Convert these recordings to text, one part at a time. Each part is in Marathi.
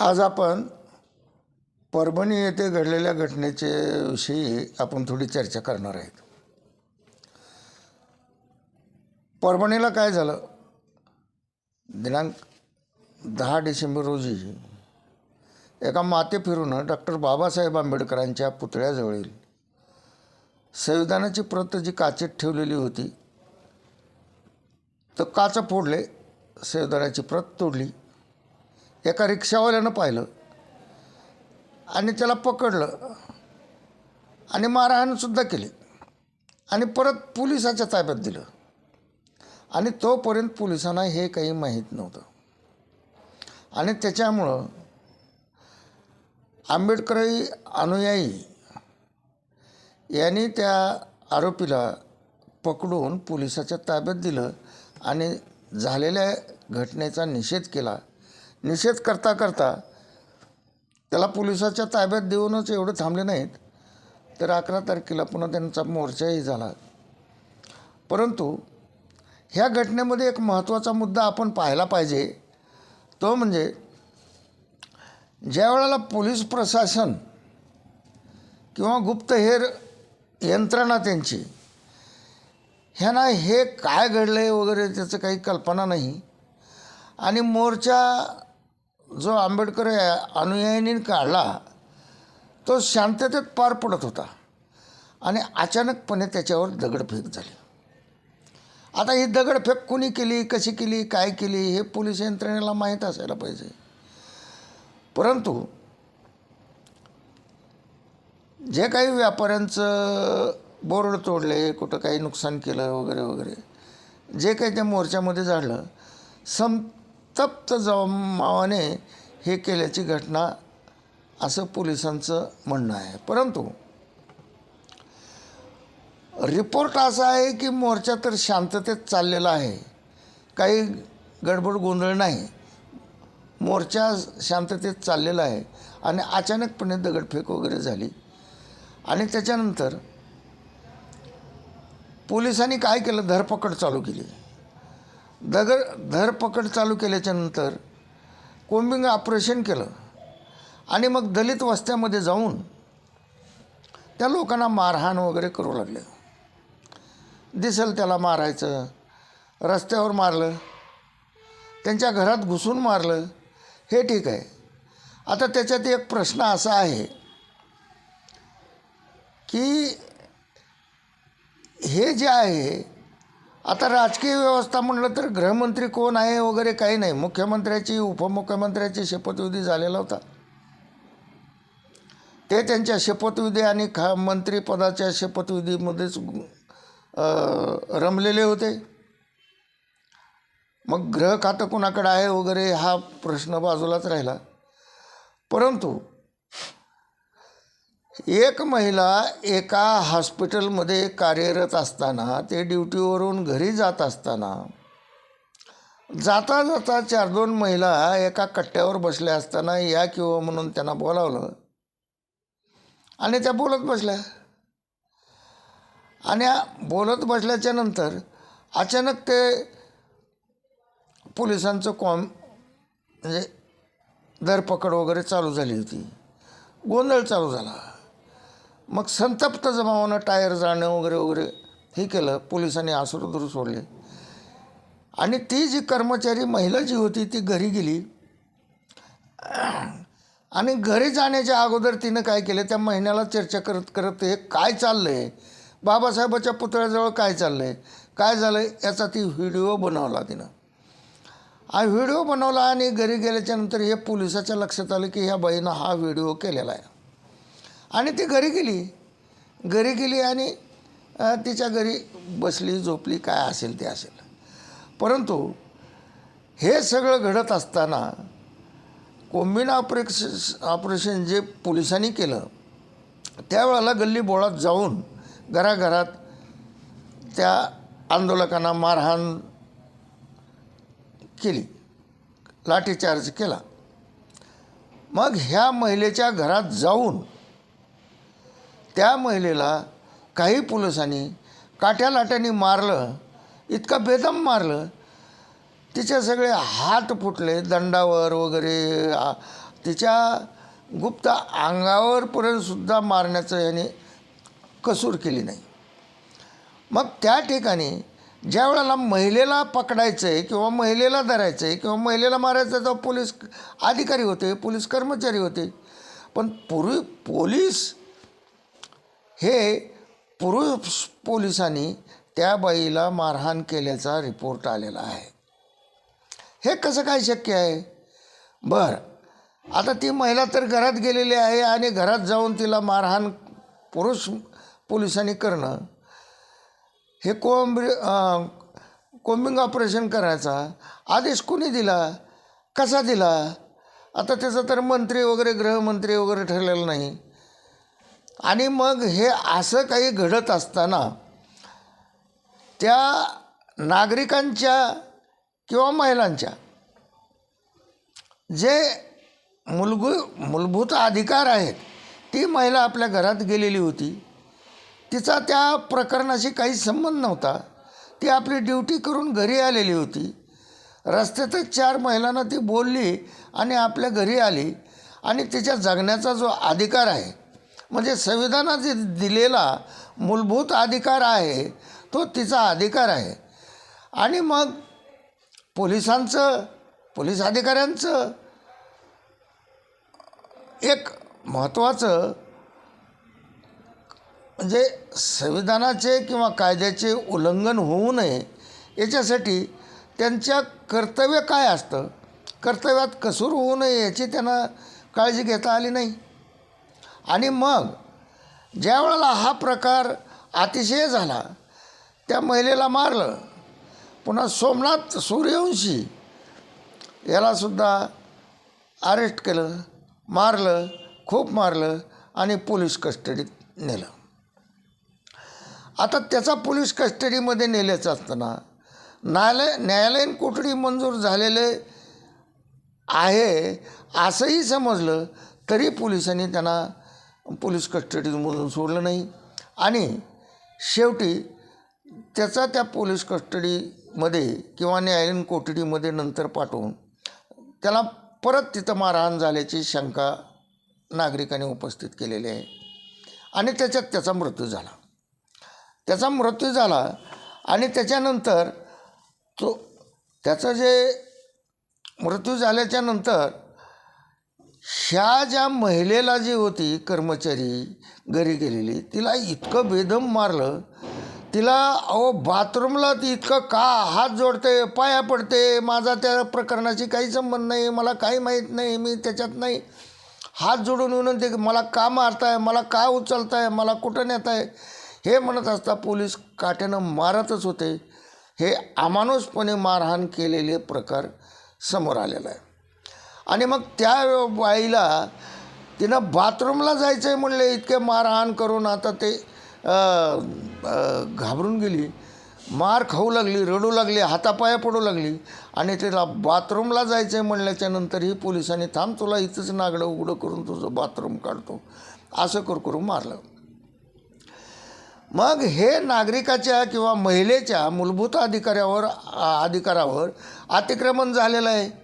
आज आपण परभणी येथे घडलेल्या घटनेचे विषयी आपण थोडी चर्चा करणार आहेत. परभणीला काय झालं? दिनांक दहा डिसेंबर रोजी एका माते फिरून डॉक्टर बाबासाहेब आंबेडकरांच्या पुतळ्याजवळील संविधानाची प्रत जी काचेत ठेवलेली होती तर काच फोडले संविधानाची प्रत तोडली. एका रिक्षावाल्यानं पाहिलं. आणि त्याला पकडलं. आणि मारहाणसुद्धा केली. आणि परत पोलिसाच्या ताब्यात दिलं. आणि तोपर्यंत पोलिसांना हे काही माहीत नव्हतं. आणि त्याच्यामुळं आंबेडकरी अनुयायी यांनी त्या आरोपीला पकडून पोलिसाच्या ताब्यात दिलं आणि झालेल्या घटनेचा निषेध केला. निषेध करता करता त्याला पोलिसाच्या ताब्यात देऊनच एवढं थांबले नाहीत. तर अकरा तारखेला पुन्हा त्यांचा मोर्चाही झाला. परंतु ह्या घटनेमध्ये एक महत्त्वाचा मुद्दा आपण पाहायला पाहिजे. तो म्हणजे ज्या वेळेला पोलीस प्रशासन किंवा गुप्तहेर यंत्रणा त्यांची ह्यांना हे काय घडलं आहे वगैरे त्याचं काही कल्पना नाही. आणि मोर्चा जो आंबेडकर अनुयायींनी काढला तो शांततेत पार पडत होता आणि अचानकपणे त्याच्यावर दगडफेक झाली. आता ही दगडफेक कुणी केली कशी केली काय केली हे पोलीस यंत्रणेला माहीत असायला पाहिजे. परंतु जे काही व्यापाऱ्यांचं बोर्ड तोडले कुठं काही नुकसान केलं वगैरे वगैरे जे काही त्या मोर्चामध्ये झालं संतप्त जमावाने हे केल्याची घटना असं पोलिसांचं म्हणणं आहे. परंतु रिपोर्ट असा आहे की मोर्चा तर शांततेत चाललेला आहे. काही गडबड गोंधळ नाही. मोर्चा शांततेत चाललेला आहे आणि अचानकपणे दगडफेक वगैरे झाली. आणि त्याच्यानंतर पोलिसांनी काय केलं? धरपकड चालू केली. दगड धरपकड चालू केल्याच्यानंतर कोंबिंग ऑपरेशन केलं. आणि मग दलित वस्त्यामध्ये जाऊन त्या लोकांना मारहाण वगैरे करू लागले. दिसेल त्याला मारायचं रस्त्यावर मारलं त्यांच्या घरात घुसून मारलं हे ठीक आहे. आता त्याच्यात एक प्रश्न असा आहे की हे जे आहे आता राजकीय व्यवस्था म्हणलं तर गृहमंत्री कोण आहे वगैरे काही नाही. मुख्यमंत्र्याची उपमुख्यमंत्र्याची शपथविधी झालेला होता. ते त्यांच्या शपथविधी आणि खा मंत्रिपदाच्या शपथविधीमध्येच रमलेले होते. मग ग्रह खातं कोणाकडं आहे वगैरे हा प्रश्न बाजूलाच राहिला. परंतु एक महिला एका हॉस्पिटलमध्ये कार्यरत असताना ते ड्युटीवरून घरी जात असताना जाता जाता चार दोन महिला एका कट्ट्यावर बसल्या असताना या किंवा म्हणून त्यांना बोलावलं. आणि त्या बोलत बसल्या. आणि बोलत बसल्याच्या नंतर अचानक ते पोलिसांचं कॉम म्हणजे धरपकड वगैरे चालू झाली होती. गोंधळ चालू झाला. मग संतप्त जमावानं टायर जाणं वगैरे वगैरे हे केलं. पोलिसांनी आसुरदूर सोडले. आणि ती जी कर्मचारी महिला जी होती ती घरी गेली. आणि घरी जाण्याच्या अगोदर तिनं काय केलं त्या महिन्याला चर्चा करत करत हे काय चाललं आहे बाबासाहेबाच्या पुतळ्याजवळ काय चाललं आहे काय झालं आहे याचा ती व्हिडिओ बनवला तिनं. हा व्हिडिओ बनवला आणि घरी गेल्याच्यानंतर हे पोलिसाच्या लक्षात आलं की ह्या बाईनं हा व्हिडिओ केलेला आहे. आणि ती घरी गेली. घरी गेली आणि तिच्या घरी बसली झोपली काय असेल ते असेल. परंतु हे सगळं घडत असताना कोंबिन ऑपरेश ऑपरेशन जे पोलिसांनी केलं त्यावेळेला गल्ली बोळात जाऊन घराघरात त्या आंदोलकांना मारहाण केली. लाठीचार्ज केला. मग ह्या महिलेच्या घरात जाऊन त्या महिलेला काही पोलिसांनी काठ्या लाट्याने मारलं इतका बेदम मारलं. तिचे सगळे हात फुटले दंडावर वगैरे तिच्या गुप्त अंगावरपर्यंतसुद्धा मारण्याचं याने कसूर केली नाही. मग त्या ठिकाणी ज्या वेळेला महिलेला पकडायचं आहे किंवा महिलेला धरायचं आहे किंवा महिलेला मारायचं आहे, तर पोलीस अधिकारी होते पोलीस कर्मचारी होते. पण पूर्वी पोलीस हे पुरुष पोलिसांनी त्या बाईला मारहाण केल्याचा रिपोर्ट आलेला आहे. हे कसं काय शक्य आहे? बरं आता ती महिला तर घरात गेलेली आहे आणि घरात जाऊन तिला मारहाण पुरुष पोलिसांनी करणं. हे कोंब कोंबिंग ऑपरेशन करायचा. आदेश कोणी दिला? कसा दिला? आता त्याचं तर मंत्री वगैरे गृहमंत्री वगैरे ठरलेलं नाही. आणि मग हे असं काही घडत असताना त्या नागरिकांच्या किंवा महिलांच्या जे मूलभू मूलभूत अधिकार आहेत ती महिला आपल्या घरात गेलेली होती. तिचा त्या प्रकरणाशी काही संबंध नव्हता. ती आपली ड्युटी करून घरी आलेली होती. रस्त्यातच चार महिलांना ती बोलली आणि आपल्या घरी आली आणि तिच्या जगण्याचा जो अधिकार आहे म्हणजे संविधानाने दिलेला मूलभूत अधिकार आहे तो तिचा अधिकार आहे. आणि मग पोलिसांचं पोलीस अधिकाऱ्यांचं एक महत्त्वाचं म्हणजे संविधानाचे किंवा कायद्याचे उल्लंघन होऊ नये याच्यासाठी त्यांच्या कर्तव्य काय असतं? कर्तव्यात कसूर होऊ नये याची त्यांना काळजी घेता आली नाही. आणि मग ज्या वेळेला हा प्रकार अतिशय झाला त्या महिलेला मारलं. पुन्हा सोमनाथ सूर्यवंशी यालासुद्धा अरेस्ट केलं मारलं खूप मारलं आणि पोलीस कस्टडीत नेलं. आता त्याचा पोलीस कस्टडीमध्ये नेल्याचं असताना न्यायालय न्यायालयीन कोठडी मंजूर झालेले आहे असंही समजलं तरी पोलिसांनी त्यांना पोलीस कस्टडीमधून सोडलं नाही. आणि शेवटी त्याचा त्या पोलीस कस्टडीमध्ये किंवा न्यायालयीन कोठडीमध्ये नंतर पाठवून त्याला परत तिथं मारहाण झाल्याची शंका नागरिकांनी उपस्थित केलेली आहे. आणि त्याच्यात त्याचा मृत्यू झाला. त्याचा मृत्यू झाला आणि त्याच्यानंतर तो त्याचं जे मृत्यू झाल्याच्यानंतर ह्या ज्या महिलेला जी होती कर्मचारी घरी गेलेली तिला इतकं बेदम मारलं तिला अहो बाथरूमला ती इतकं का हात जोडते पाया पडते माझा त्या प्रकरणाशी काही संबंध नाही मला काही माहीत नाही मी त्याच्यात नाही. हात जोडून विनंती मला का मारताय मला का उचलताय मला कुठं नेताय? हे म्हणत असता पोलीस काट्यानं मारतच होते. हे अमानुषपणे मारहाण केलेले प्रकार समोर आलेला आहे. आणि मग त्या बाईला तिनं बाथरूमला जायचं आहे म्हणले इतके मारहाण करून आता ते घाबरून गेली. मार खाऊ लागली रडू लागली हातापाया पडू लागली आणि तिला बाथरूमला जायचं आहे म्हणल्याच्यानंतरही पोलिसांनी थांब तुला इथंच नागडं उघडं करून तुझं बाथरूम काढतो. असं करू करून मारलं. मग हे नागरिकाच्या किंवा महिलेच्या मूलभूत अधिकाऱ्यावर आ- अधिकारावर अतिक्रमण झालेलं आहे.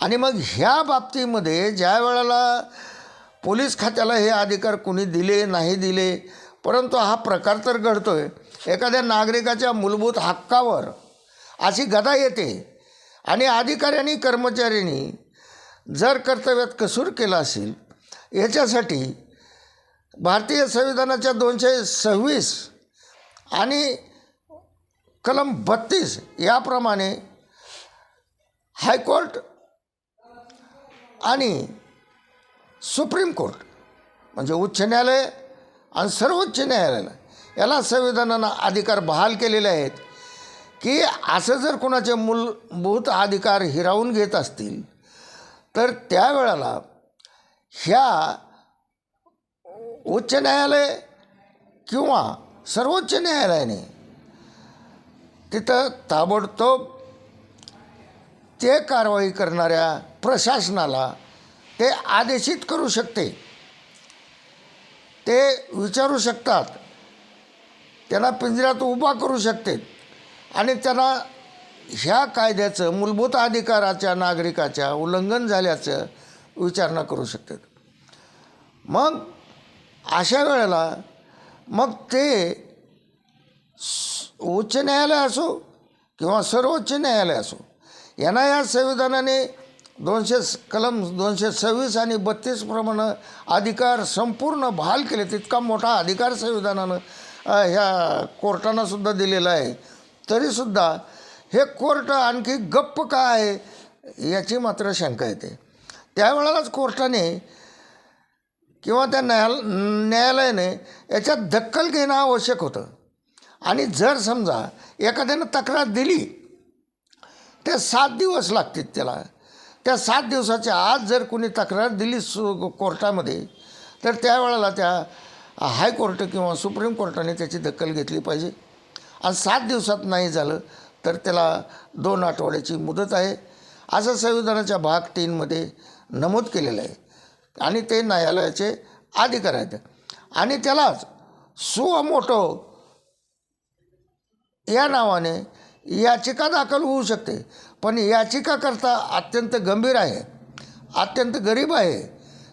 आणि मग ह्या बाबतीमध्ये ज्या वेळेला पोलीस खात्याला हे अधिकार कुणी दिले नाही दिले परंतु हा प्रकार तर घडतो आहे एखाद्या नागरिकाच्या मूलभूत हक्कावर अशी गदा येते आणि अधिकाऱ्यांनी कर्मचाऱ्यांनी जर कर्तव्यात कसूर केला असेल याच्यासाठी भारतीय संविधानाच्या दोनशे सव्वीस आणि कलम बत्तीस याप्रमाणे हायकोर्ट आणि सुप्रीम कोर्ट म्हणजे उच्च न्यायालय आणि सर्वोच्च न्यायालयानं याला संविधानानं अधिकार बहाल केलेले आहेत की असं जर कोणाचे मूलभूत अधिकार हिरावून घेत असतील तर त्यावेळेला ह्या उच्च न्यायालय किंवा सर्वोच्च न्यायालयाने तिथं ताबडतोब ते कारवाई करणाऱ्या प्रशासनाला ते आदेशित करू शकते. ते विचारू शकतात. त्यांना पिंजऱ्यात उभा करू शकते. आणि त्यांना ह्या कायद्याचं मूलभूत अधिकाराच्या नागरिकाच्या उल्लंघन झाल्याचं विचारणा करू शकतात. मग अशा वेळेला मग ते उच्च न्यायालय असो किंवा सर्वोच्च न्यायालय असो यांना या संविधानाने दोनशे कलम दोनशे सव्वीस आणि बत्तीसप्रमाणे अधिकार संपूर्ण बहाल केले. तितका मोठा अधिकार संविधानानं ह्या कोर्टानंसुद्धा दिलेला आहे. तरीसुद्धा हे कोर्ट आणखी गप्प का आहे याची मात्र शंका येते. त्यावेळेलाच कोर्टाने किंवा त्या न्यायाल न्यायालयाने याच्यात दखल घेणं आवश्यक होतं. आणि जर समजा एखाद्यानं तक्रार दिली ते सात दिवस लागतील त्याला. त्या सात दिवसाच्या आत जर कोणी तक्रार दिली सु कोर्टामध्ये तर त्यावेळेला त्या हायकोर्ट किंवा सुप्रीम कोर्टाने त्याची दखल घेतली पाहिजे. आणि सात दिवसात नाही झालं तर त्याला दोन आठवड्याची मुदत आहे. असं संविधानाच्या भाग तीनमध्ये नमूद केलेलं आहे. आणि ते न्यायालयाचे अधिकार आहेत. आणि त्यालाच सुअमोटो या नावाने याचिका दाखल होऊ शकते. पण याचिकाकर्ता अत्यंत गंभीर आहे. अत्यंत गरीब आहे.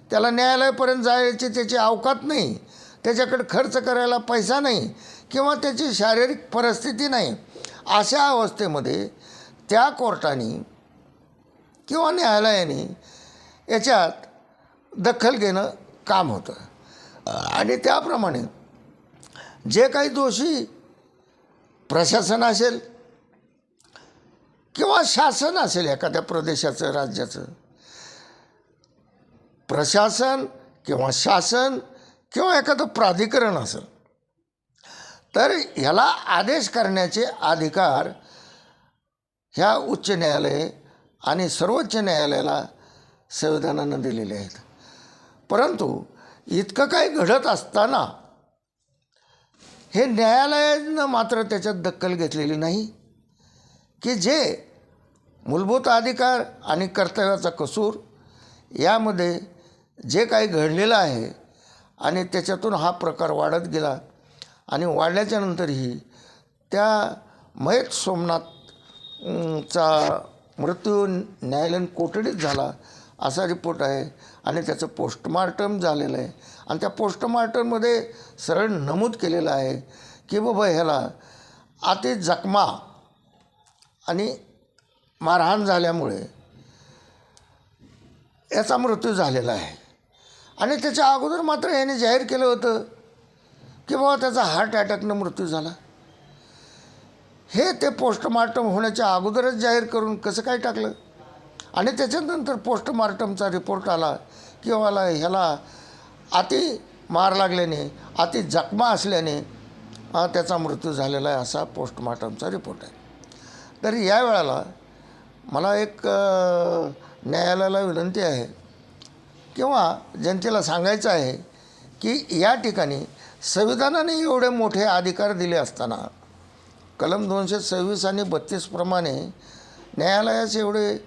त्याला न्यायालयापर्यंत जायची त्याची अवकात नाही. त्याच्याकडे खर्च करायला पैसा नाही किंवा त्याची शारीरिक परिस्थिती नाही. अशा अवस्थेमध्ये त्या कोर्टाने किंवा न्यायालयाने याच्यात दखल घेणं काम होतं. आणि त्याप्रमाणे जे काही दोषी प्रशासन असेल किंवा शासन असेल एखाद्या प्रदेशाचं राज्याचं. प्रशासन किंवा शासन किंवा एखादं प्राधिकरण असेल. तर ह्याला आदेश करण्याचे अधिकार ह्या उच्च न्यायालय आणि सर्वोच्च न्यायालयाला संविधानानं दिलेले आहेत. परंतु इतकं काही घडत असताना हे न्यायालयानं मात्र त्याच्यात दखल घेतलेली नाही. की जे मूलभूत अधिकार आणि कर्तव्याचा कसूर यामध्ये जे काही घडलेलं आहे आणि त्याच्यातून हा प्रकार वाढत गेला आणि वाढल्याच्या नंतरही त्या मयत सोमनाथ चा मृत्यू न्यायालयीन कोठडीत झाला असा रिपोर्ट आहे आणि त्याचं पोस्टमार्टम झालेलं आहे. आणि त्या पोस्टमार्टममध्ये सरळ नमूद केलेलं आहे की बाबा ह्याला अति जखमा आणि मारहाण झाल्यामुळे याचा मृत्यू झालेला आहे. आणि त्याच्या अगोदर मात्र याने जाहीर केलं होतं की बाबा त्याचा हार्ट अटॅकनं मृत्यू झाला. हे ते पोस्टमार्टम होण्याच्या अगोदरच जाहीर करून कसं काय टाकलं? आणि त्याच्यानंतर पोस्टमार्टमचा रिपोर्ट आला की मला ह्याला अति मार लागल्याने अति जखमा असल्याने त्याचा मृत्यू झालेला आहे असा पोस्टमार्टमचा रिपोर्ट आहे. तर या वेळेला मला एक न्यायालयाला विनंती आहे किंवा जनतेला सांगायचं आहे की या ठिकाणी संविधानाने एवढे मोठे अधिकार दिले असताना कलम दोनशे सव्वीस आणि बत्तीसप्रमाणे न्यायालयास एवढे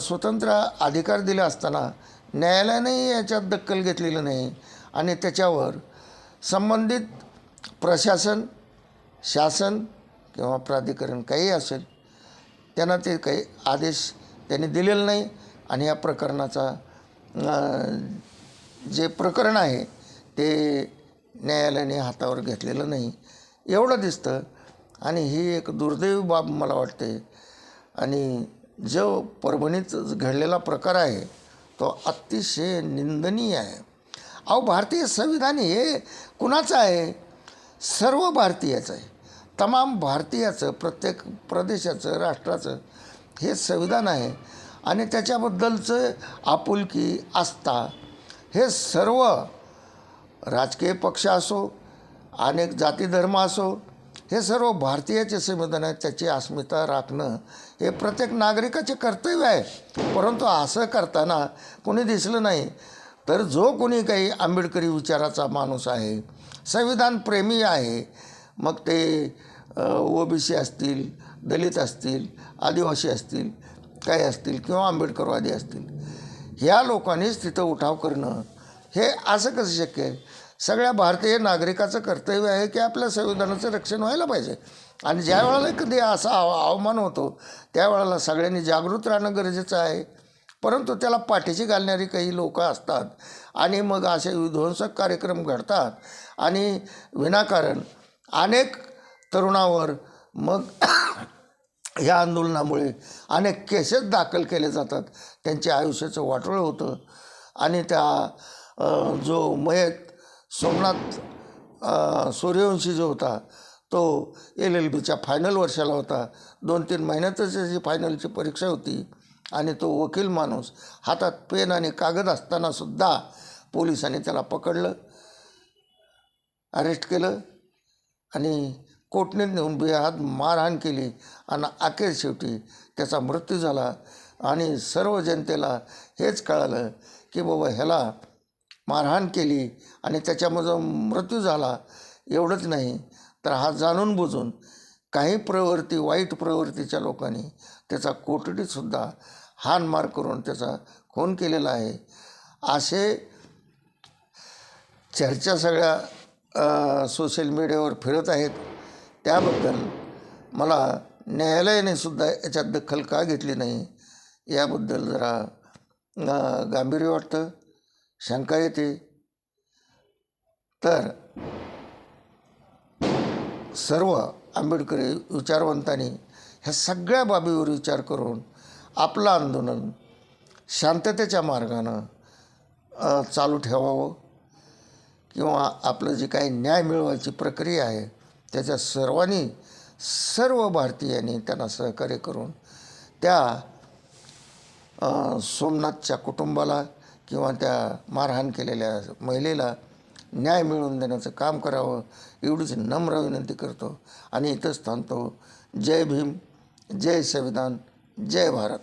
स्वतंत्र अधिकार दिले असताना न्यायालयानेही याच्यात दखल घेतलेलं नाही आणि त्याच्यावर संबंधित प्रशासन शासन किंवा प्राधिकरण काही असेल त्यांना ते काही आदेश त्यांनी दिलेला नाही आणि या प्रकरणाचा जे प्रकरण आहे ते न्यायालयाने हातावर घेतलेलं नाही. एवढं दिसतं आणि ही एक दुर्दैवी बाब मला वाटते. आणि जो परभणीत घडलेला प्रकार आहे तो अतिशय निंदनीय आहे. अहो भारतीय संविधान हे कुणाचं आहे? सर्व भारतीयाचं आहे. तमाम भारतीयाचं प्रत्येक प्रदेशाचं राष्ट्राचं हे संविधान आहे. आणि त्याच्याबद्दलचं आपुलकी आस्था हे सर्व राजकीय पक्ष असो अनेक जाती धर्म असो हे सर्व भारतीयाचे संविधान आहे. त्याची अस्मिता राखणं हे प्रत्येक नागरिकाचे कर्तव्य आहे. परंतु असं करताना कोणी दिसलं नाही तर जो कोणी काही आंबेडकरी विचाराचा माणूस आहे संविधान प्रेमी आहे मग ते ओ बी सी असतील दलित असतील आदिवासी असतील काही असतील किंवा आंबेडकरवादी असतील ह्या लोकांनीच तिथं उठाव करणं हे असं कसं शक्य आहे? सगळ्या भारतीय नागरिकाचं कर्तव्य आहे की आपल्या संविधानाचं रक्षण व्हायला पाहिजे. आणि ज्या वेळेला कधी असा आव अवमान होतो त्यावेळेला सगळ्यांनी जागृत राहणं गरजेचं आहे. परंतु त्याला पाठीशी घालणारी काही लोकं असतात आणि मग असे विध्वंसक कार्यक्रम घडतात आणि विनाकारण अनेक तरुणावर मग ह्या आंदोलनामुळे अनेक केसेस दाखल केले जातात. त्यांच्या आयुष्याचं वाटोळं होतं. आणि त्या जो मयत सोमनाथ सूर्यवंशी जो होता तो एल एल बीच्या फायनल वर्षाला होता. दोन तीन महिन्यातच त्याची फायनलची परीक्षा होती. आणि तो वकील माणूस हातात पेन आणि कागद असतानासुद्धा पोलिसांनी त्याला पकडलं अरेस्ट केलं. आणि कोटणीत नेऊन बेहात मारहाण केली आणि अखेर शेवटी त्याचा मृत्यू झाला. आणि सर्व जनतेला हेच कळालं की बाबा ह्याला मारहाण केली आणि त्याच्यामधून मृत्यू झाला एवढंच नाही. तर हा जाणून बुजून काही प्रवृत्ती वाईट प्रवृत्तीच्या लोकांनी त्याचा कोठडीतसुद्धा हानमार करून त्याचा खून केलेला आहे. असे चर्चा सगळ्या सोशल मीडियावर फिरत आहेत. त्याबद्दल मला न्यायालयाने सुद्धा याच्यात दखल का घेतली नाही याबद्दल जरा गांभीर्य वाटतं शंका येते. तर सर्व आंबेडकरी विचारवंतांनी ह्या सगळ्या बाबीवर विचार करून आपलं आंदोलन शांततेच्या मार्गानं चालू ठेवावं किंवा आपलं जे काही न्याय मिळवायची प्रक्रिया आहे त्याच्या सर्वांनी सर्व भारतीयांनी त्यांना सहकार्य करून त्या सोमनाथच्या कुटुंबाला किंवा त्या मारहाण केलेल्या महिलेला न्याय मिळवून देण्याचं काम करावं एवढीच नम्र विनंती करतो. आणि इथंच थांबतो. जय भीम जय संविधान जय भारत.